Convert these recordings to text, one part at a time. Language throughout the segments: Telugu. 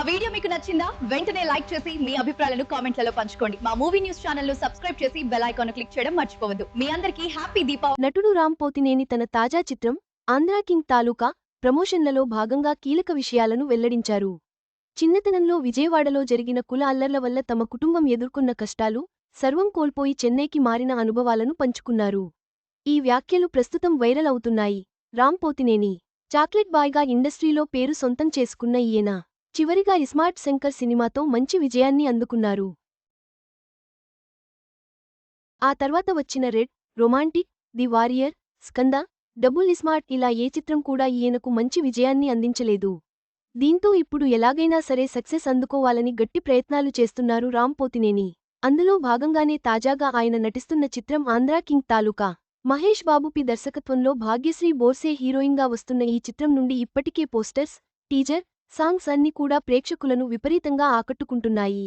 మా వీడియో మీకు నచ్చిందా? వెంటనే లైక్ చేసి మీ అభిప్రాయాలను కామెంట్లలో పంచుకోండి. మా మూవీ న్యూస్ ఛానల్ను సబ్స్క్రైబ్ చేసి బెల్ ఐకాన్ క్లిక్ చేయడం మర్చిపోవద్దు. మీ అందరికీ హ్యాపీ దీపావళి. నటుడు రామ్ పోతినేని తన తాజా చిత్రం ఆంధ్రా కింగ్ తాలూకా ప్రమోషన్లలో భాగంగా కీలక విషయాలను వెల్లడించారు. చిన్నతనంలో విజయవాడలో జరిగిన కుల అల్లర్ల వల్ల తమ కుటుంబం ఎదుర్కొన్న కష్టాలు సర్వం కోల్పోయి చెన్నైకి మారిన అనుభవాలను పంచుకున్నారు. ఈ వ్యాఖ్యలు ప్రస్తుతం వైరల్ అవుతున్నాయి. రామ్ పోతినేని చాక్లెట్ బాయ్గా ఇండస్ట్రీలో పేరు సొంతం చేసుకున్న ఈయన. చివరిగా ఇస్మార్ట్ శంకర్ సినిమాతో మంచి విజయాన్ని అందుకున్నారు. ఆ తర్వాత వచ్చిన red romantic the warrior Skanda double iSmart ఇలా ఏ చిత్రం కూడా ఈయనకు మంచి విజయాన్ని అందించలేదు. దీంతో ఇప్పుడు ఎలాగైనా సరే సక్సెస్ అందుకోవాలని గట్టి ప్రయత్నాలు చేస్తున్నారు రామ్ పోతినేని. అందులో భాగంగానే తాజాగా ఆయన నటిస్తున్న చిత్రం ఆంధ్రా కింగ్ తాలూకా. మహేష్ బాబుపి దర్శకత్వంలో భాగ్యశ్రీ బోర్సే హీరోయిన్గా వస్తున్న ఈ చిత్రం నుండి ఇప్పటికే పోస్టర్స్ టీజర్ సాంగ్స్ అన్ని కూడా ప్రేక్షకులను విపరీతంగా ఆకట్టుకుంటున్నాయి.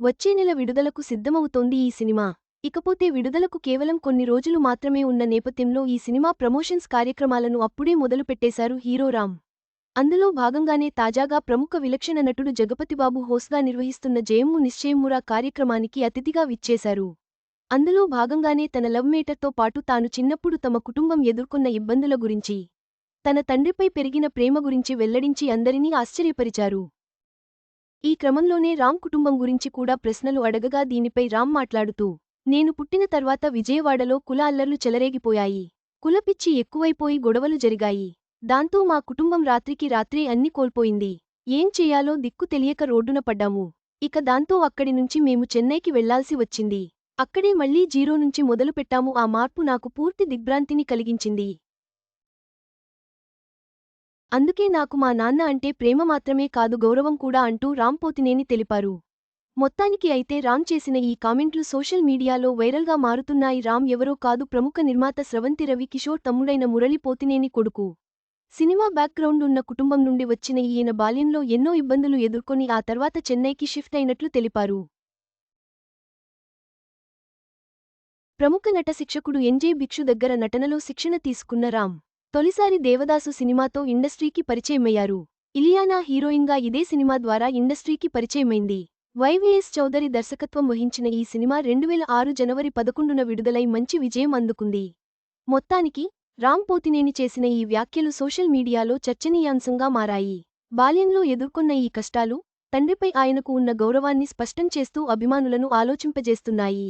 వచ్చే నెల విడుదలకు సిద్ధమవుతోంది ఈ సినిమా. ఇకపోతే విడుదలకు కేవలం కొన్ని రోజులు మాత్రమే ఉన్న నేపథ్యంలో ఈ సినిమా ప్రమోషన్స్ కార్యక్రమాలను అప్పుడే మొదలుపెట్టేశారు హీరో రామ్. అందులో భాగంగానే తాజాగా ప్రముఖ విలక్షణ నటుడు జగపతిబాబు హోస్గా నిర్వహిస్తున్న జయమ్ము నిశ్చయమ్మురా కార్యక్రమానికి అతిథిగా విచ్చేశారు. అందులో భాగంగానే తన లవ్ మేటర్తో పాటు తాను చిన్నప్పుడు తమ కుటుంబం ఎదుర్కొన్న ఇబ్బందుల గురించి తన తండ్రిపై పెరిగిన ప్రేమ గురించి వెల్లడించి అందరినీ ఆశ్చర్యపరిచారు. ఈ క్రమంలోనే రామ్ కుటుంబం గురించి కూడా ప్రశ్నలు అడగగా దీనిపై రామ్ మాట్లాడుతూ నేను పుట్టిన తర్వాత విజయవాడలో కుల అల్లర్లు చెలరేగిపోయాయి. కులపిచ్చి ఎక్కువైపోయి గొడవలు జరిగాయి. దాంతో మా కుటుంబం రాత్రికి రాత్రే అన్ని కోల్పోయింది. ఏం చెయ్యాలో దిక్కు తెలియక రోడ్డున పడ్డాము. ఇక దాంతో అక్కడి నుంచి మేము చెన్నైకి వెళ్ళాల్సి వచ్చింది. అక్కడే మళ్ళీ జీరో నుంచి మొదలుపెట్టాము. ఆ మార్పు నాకు పూర్తి దిగ్భ్రాంతిని కలిగించింది. అందుకే నాకు మా నాన్న అంటే ప్రేమ మాత్రమే కాదు గౌరవం కూడా అంటూ రామ్ పోతినేని తెలిపారు. మొత్తానికి అయితే రామ్ చేసిన ఈ కామెంట్లు సోషల్ మీడియాలో వైరల్గా మారుతున్నాయి. రామ్ ఎవరో కాదు ప్రముఖ నిర్మాత స్రవంతి రవి కిషోర్ తమ్ముడైన మురళి పోతినేని కొడుకు. సినిమా బ్యాక్గ్రౌండ్ ఉన్న కుటుంబం నుండి వచ్చిన ఈయన బాల్యంలో ఎన్నో ఇబ్బందులు ఎదుర్కొని ఆ తర్వాత చెన్నైకి షిఫ్ట్ అయినట్లు తెలిపారు. ప్రముఖ నట శిక్షకుడు ఎన్జే భిక్షు దగ్గర నటనలో శిక్షణ తీసుకున్న రామ్. తొలిసారి దేవదాసు సినిమాతో ఇండస్ట్రీకి పరిచయమయ్యారు. ఇలియానా హీరోయిన్గా ఇదే సినిమా ద్వారా ఇండస్ట్రీకి పరిచయమైంది. వైవిఎస్ చౌదరి దర్శకత్వం వహించిన ఈ సినిమా రెండువేల ఆరు జనవరి పదకొండున విడుదలై మంచి విజయం అందుకుంది. మొత్తానికి రామ్ పోతినేని చేసిన ఈ వ్యాఖ్యలు సోషల్ మీడియాలో చర్చనీయాంశంగా మారాయి. బాల్యంలో ఎదుర్కొన్న ఈ కష్టాలు తండ్రిపై ఆయనకు ఉన్న గౌరవాన్ని స్పష్టం చేస్తూ అభిమానులను ఆలోచింపజేస్తున్నాయి.